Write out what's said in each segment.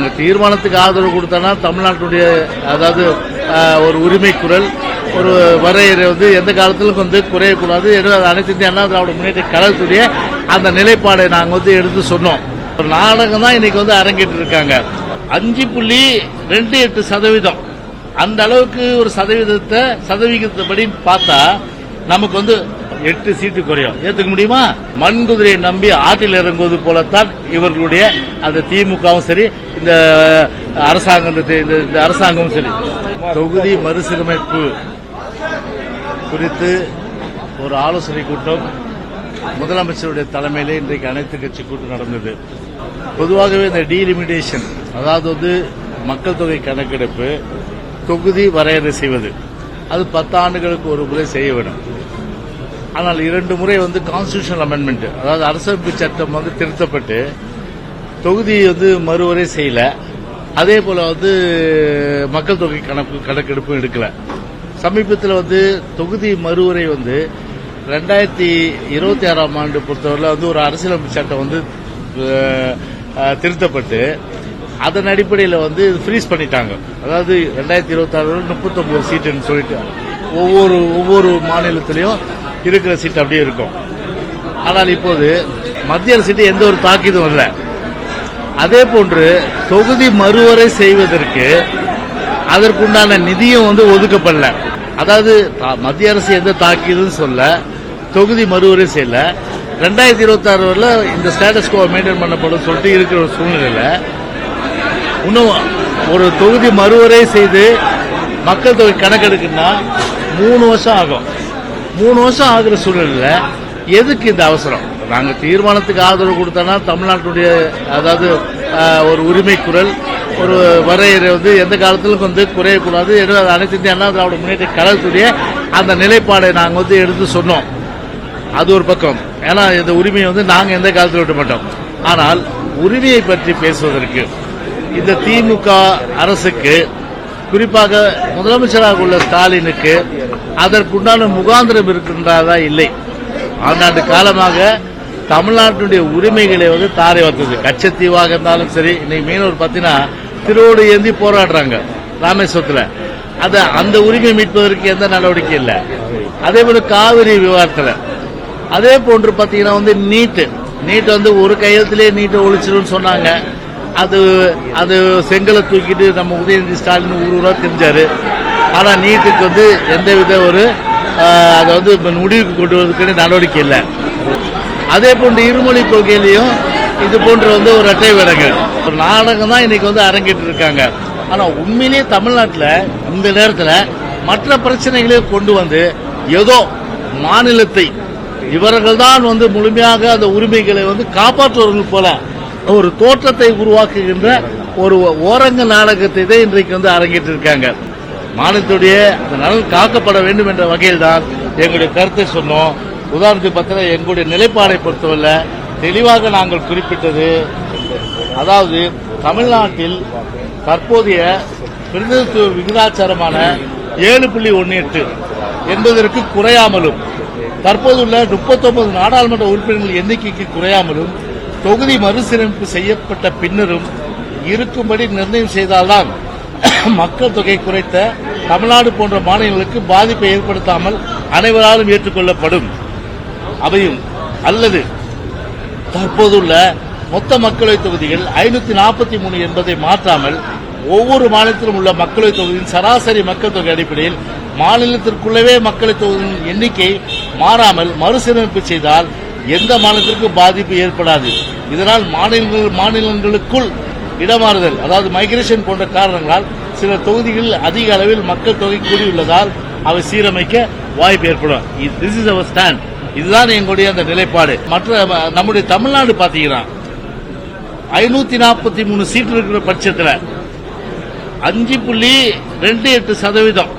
நாங்கள் தீர்மானத்துக்கு ஆதரவு கொடுத்தோன்னா தமிழ்நாட்டுடைய அதாவது ஒரு உரிமை குரல் ஒரு வரையறை வந்து எந்த காலத்திலும் வந்து குறையக்கூடாது. அனைத்து இந்திய அண்ணா திராவிட முன்னேற்ற கழகத்துடைய அந்த நிலைப்பாடை நாங்கள் வந்து எடுத்து சொன்னோம். ஒரு நாடகம் தான் இன்னைக்கு வந்து அரங்கேற்று இருக்காங்க அஞ்சு புள்ளி ரெண்டு எட்டு சதவீதம். அந்த அளவுக்கு ஒரு சதவீதத்தை சதவீதத்தைப்படி பார்த்தா நமக்கு வந்து எட்டு சீட்டு குறையும். ஏத்துக்க முடியுமா? மண் குதிரையை நம்பி ஆற்றில் இறங்குவது போலத்தான் இவர்களுடைய அந்த திமுகவும் சரி இந்த அரசாங்கம் இந்த இந்த- அரசாங்கமும் சரி. தொகுதி மறுசீரமைப்பு குறித்து ஒரு ஆலோசனை கூட்டம் முதலமைச்சருடைய தலைமையிலே இன்றைக்கு அனைத்து கட்சி கூட்டம் நடந்தது. பொதுவாகவே இந்த டீலிமிடேஷன் அதாவது வந்து மக்கள் தொகை கணக்கெடுப்பு தொகுதி வரையறை செய்வது அது பத்தாண்டுகளுக்கு ஒரு முறை செய்ய வேண்டும். ஆனால் இரண்டு முறை வந்து கான்ஸ்டியூஷனல் அமெண்ட்மெண்ட் அதாவது அரசமைப்பு சட்டம் வந்து திருத்தப்பட்டு தொகுதி வந்து மறுவரை செய்யல. அதே போல வந்து மக்கள் தொகை கணக்கு கணக்கெடுப்பும் எடுக்கல. சமீபத்தில் வந்து தொகுதி மறுவரை வந்து ரெண்டாயிரத்தி இருபத்தி ஆறாம் ஆண்டு பொறுத்தவரையில் வந்து ஒரு அரசியலமைப்பு சட்டம் வந்து திருத்தப்பட்டு அதன் அடிப்படையில் வந்து ஃப்ரீஸ் பண்ணிட்டாங்க. அதாவது ரெண்டாயிரத்தி இருபத்தி ஆறு முப்பத்தொன்பது சீட்டுன்னு சொல்லிட்டு ஒவ்வொரு ஒவ்வொரு மாநிலத்திலையும் இருக்கிற சீட் அப்படியே இருக்கும். ஆனால் இப்போது மத்திய அரசு எந்த ஒரு தாக்கீதும் இல்லை அதே போன்று தொகுதி மறுவரை செய்வதற்கு அதற்குண்டான நிதியும் வந்து ஒதுக்கப்படல. அதாவது தா- மத்திய அரசு எந்த தாக்கியதுன்னு சொல்ல தொகுதி மறுவரை செய்யல. ரெண்டாயிரத்தி இருபத்தி ஆறு வரல இந்த ஸ்டேட்டஸ் கோ மெயின்டைன் பண்ணப்படும் சொல்லிட்டு இருக்கிற ஒரு சூழ்நிலையில் இன்னும் ஒரு தொகுதி மறுவரை செய்து மக்கள் தொகை கணக்கெடுக்குன்னா மூணு வருஷம் ஆகும். மூணு வருஷம் ஆகிற சூழ்நிலையில் எதுக்கு இந்த அவசரம்? நாங்கள் தீர்மானத்துக்கு ஆதரவு கொடுத்தோம்னா தமிழ்நாட்டுடைய அதாவது ஒரு உரிமை குரல் ஒரு வரையறை வந்து எந்த காலத்திலும் வந்து குறையக்கூடாது. ஏன்னா அது அனைத்து இந்திய அண்ணா திராவிட முன்னேற்ற கழகத்துடைய அந்த நிலைப்பாடை நாங்கள் வந்து எடுத்து சொன்னோம். அது ஒரு பக்கம். ஏன்னா இந்த உரிமையை வந்து நாங்கள் எந்த காலத்தில் விட மாட்டோம். ஆனால் உரிமையை பற்றி பேசுவதற்கு இந்த திமுக அரசுக்கு குறிப்பாக முதலமைச்சராக உள்ள ஸ்டாலினுக்கு அதற்குண்டான முகாந்திரம் இருக்கின்றதா இல்லை. ஆண்டாண்டு காலமாக தமிழ்நாட்டினுடைய உரிமைகளை வந்து தாரை வந்தது கச்சத்தீவாக இருந்தாலும் சரி இன்னைக்கு மீனவர் பார்த்தீங்கன்னா திருவோடு ஏந்தி போராடுறாங்க ராமேஸ்வரத்தில். அது அந்த உரிமை மீட்பதற்கு எந்த நடவடிக்கை இல்லை. அதே போல காவிரி விவகாரத்தில். அதே போன்று பார்த்தீங்கன்னா வந்து நீட்டு. நீட் வந்து ஒரு கையெழுத்திலே நீட்டை ஒழிச்சிரும்னு சொன்னாங்க. அது அது செங்கலை தூக்கிட்டு நம்ம உதயநிதி ஸ்டாலின் ஊர் ஊராக தெரிஞ்சாரு. ஆனால் நீட்டுக்கு வந்து எந்தவித ஒரு அதை வந்து முடிவுக்கு கொண்டு வரதுக்கு நடவடிக்கை இல்லை. அதே போன்று இருமொழி கொள்கையிலையும் இது போன்ற வந்து ஒரு அட்டை வேடங்கள் ஒரு நாடகம் தான் இன்னைக்கு வந்து அரங்கேற்று இருக்காங்க ஆனால் உண்மையிலேயே தமிழ்நாட்டில் இந்த நேரத்தில் மற்ற பிரச்சனைகளையும் கொண்டு வந்து ஏதோ மாநிலத்தை இவர்கள் தான் வந்து முழுமையாக அந்த உரிமைகளை வந்து காப்பாற்றுவர்கள் போல ஒரு தோற்றத்தை உருவாக்குகின்ற ஒரு ஓரங்க நாடகத்தை தான் இன்றைக்கு வந்து அரங்கிட்டு இருக்காங்க மாநிலத்துடைய அந்த நலன் காக்கப்பட வேண்டும் என்ற வகையில் தான் எங்களுடைய கருத்தை சொன்னோம். உதாரணத்துக்கு பார்த்தீங்கன்னா எங்களுடைய நிலைப்பாடை பொறுத்தவரை தெளிவாக நாங்கள் குறிப்பிட்டது அதாவது தமிழ்நாட்டில் தற்போதைய பிரதிநிதித்துவ விகிதாச்சாரமான ஏழு புள்ளி ஒன்று எட்டு என்பதற்கு குறையாமலும் தற்போதுள்ள முப்பத்தொன்பது நாடாளுமன்ற உறுப்பினர்கள் எண்ணிக்கைக்கு குறையாமலும் தொகுதி மறுசீரமைப்பு செய்யப்பட்ட பின்னரும் இருக்கும்படி நிர்ணயம் செய்தால்தான் மக்கள் தொகை குறைத்த தமிழ்நாடு போன்ற மாநிலங்களுக்கு பாதிப்பை ஏற்படுத்தாமல் அனைவராலும் ஏற்றுக்கொள்ளப்படும். அவையும் அல்லது தற்போதுள்ள மொத்த மக்களவைத் தொகுதிகள் ஐநூத்தி நாற்பத்தி மூணு என்பதை மாற்றாமல் ஒவ்வொரு மாநிலத்திலும் உள்ள மக்களவைத் தொகுதியின் சராசரி மக்கள் தொகை அடிப்படையில் மாநிலத்திற்குள்ளவே மக்களவைத் தொகுதியின் எண்ணிக்கை மாறாமல் மறுசீரமைப்பு செய்தால் எந்த மாநிலத்திற்கும் பாதிப்பு ஏற்படாது. இதனால் மாநிலங்கள் மாநிலங்களுக்குள் இடமாறுதல் அதாவது மைக்ரேஷன் போன்ற காரணங்களால் சில தொகுதிகளில் அதிக அளவில் மக்கள் தொகை கூடியுள்ளதால் அவை சீரமைக்க வாய்ப்பு ஏற்படும். திஸ் இஸ் அவர் ஸ்டாண்ட் இதுதான் எங்களுடைய அந்த நிலைப்பாடு. மற்ற நம்முடைய தமிழ்நாடு பாத்தீங்கன்னா ஐநூத்தி நாற்பத்தி மூணு சீட் இருக்கிற பட்சத்தில் அஞ்சு புள்ளி ரெண்டு எட்டு சதவீதம்.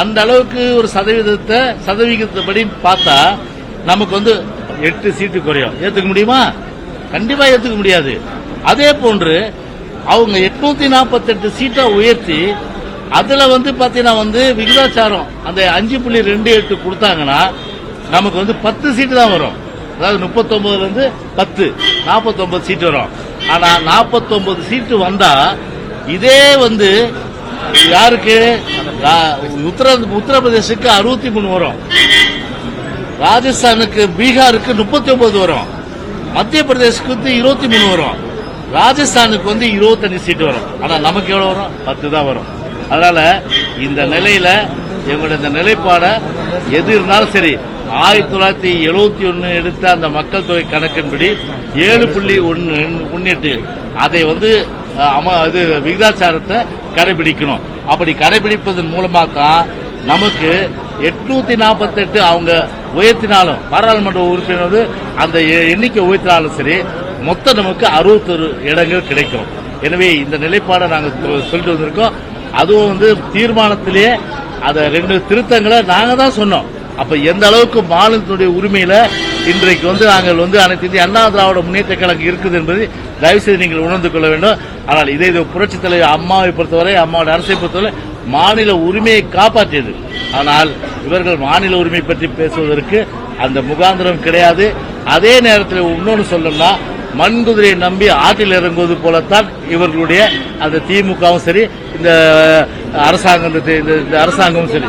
அந்த அளவுக்கு ஒரு சதவீதத்தை சதவீதத்தைப்படி பார்த்தா நமக்கு வந்து எட்டு சீட்டு குறையும். ஏத்துக்க முடியுமா? கண்டிப்பா ஏத்துக்க முடியாது. அதே போன்று அவங்க எட்நூத்தி நாற்பத்தெட்டு சீட்டை உயர்த்தி அதுல வந்து பாத்தீங்கன்னா வந்து விகிதாச்சாரம் அந்த அஞ்சு புள்ளி ரெண்டு எட்டு கொடுத்தாங்கன்னா நமக்கு வந்து பத்து சீட்டு தான் வரும். அதாவது முப்பத்தொன்பதுல இருந்து பத்து நாற்பத்தொன்பது சீட்டு வரும். ஆனா 49 சீட்டு வந்தா இதே வந்து யாருக்கு? உத்தர உத்தரப்பிரதேசுக்கு அறுபத்தி மூணு வரும். ராஜஸ்தானுக்கு பீகாருக்கு முப்பத்தி ஒன்பது வரும். மத்திய பிரதேசுக்கு வந்து இருபத்தி மூணு வரும். ராஜஸ்தானுக்கு வந்து இருபத்தஞ்சு சீட்டு வரும். ஆனா நமக்கு எவ்வளவு வரும்? பத்து தான் வரும். அதனால இந்த நிலையில எங்களுடைய இந்த நிலைப்பாடை எது இருந்தாலும் சரி ஆயிரத்தி தொள்ளாயிரத்தி எழுபத்தி ஒன்னு எடுத்த அந்த மக்கள் தொகை கணக்கின்படி ஏழு புள்ளி ஒன்னு முன்னிட்டு அதை வந்து அஹ், அம இது விகிதாச்சாரத்தை கடைபிடிக்கணும். அப்படி கடைபிடிப்பதன் மூலமாக தான் நமக்கு எட்நூத்தி நாற்பத்தெட்டு அவங்க உயர்த்தினாலும் பாராளுமன்ற உறுப்பினர் அந்த எ- எண்ணிக்கை உயர்த்தினாலும் சரி மொத்தம் நமக்கு அறுபத்தொரு இடங்கள் கிடைக்கும். எனவே இந்த நிலைப்பாடை நாங்கள் சொல்லிட்டு வந்திருக்கோம். அதுவும் வந்து தீர்மானத்திலேயே அதை ரெண்டு திருத்தங்களை நாங்கள் தான் சொன்னோம். அப்ப எந்த அளவுக்கு மாநிலத்தினுடைய உரிமையில இன்றைக்கு வந்து நாங்கள் வந்து அனைத்து இந்திய அண்ணா திராவிட முன்னேற்ற கழகம் இருக்குது என்பதை தயவு செய்து நீங்கள் உணர்ந்து கொள்ள வேண்டும். ஆனால் இதே இது புரட்சித் தலைவர் அம்மாவை பொறுத்தவரை அம்மாவோட அரசை பொறுத்தவரை மாநில உரிமையை காப்பாற்றியது. ஆனால் இவர்கள் மாநில உரிமை பற்றி பேசுவதற்கு அந்த முகாந்திரம் கிடையாது. அதே நேரத்தில் இன்னொன்று சொல்லணும்னா மண்குதிரையை நம்பி ஆற்றில் இறங்குவது போலத்தான் இவர்களுடைய அந்த திமுகவும் சரி இந்த அரசாங்கம் இந்த- இந்த அரசாங்கமும் சரி.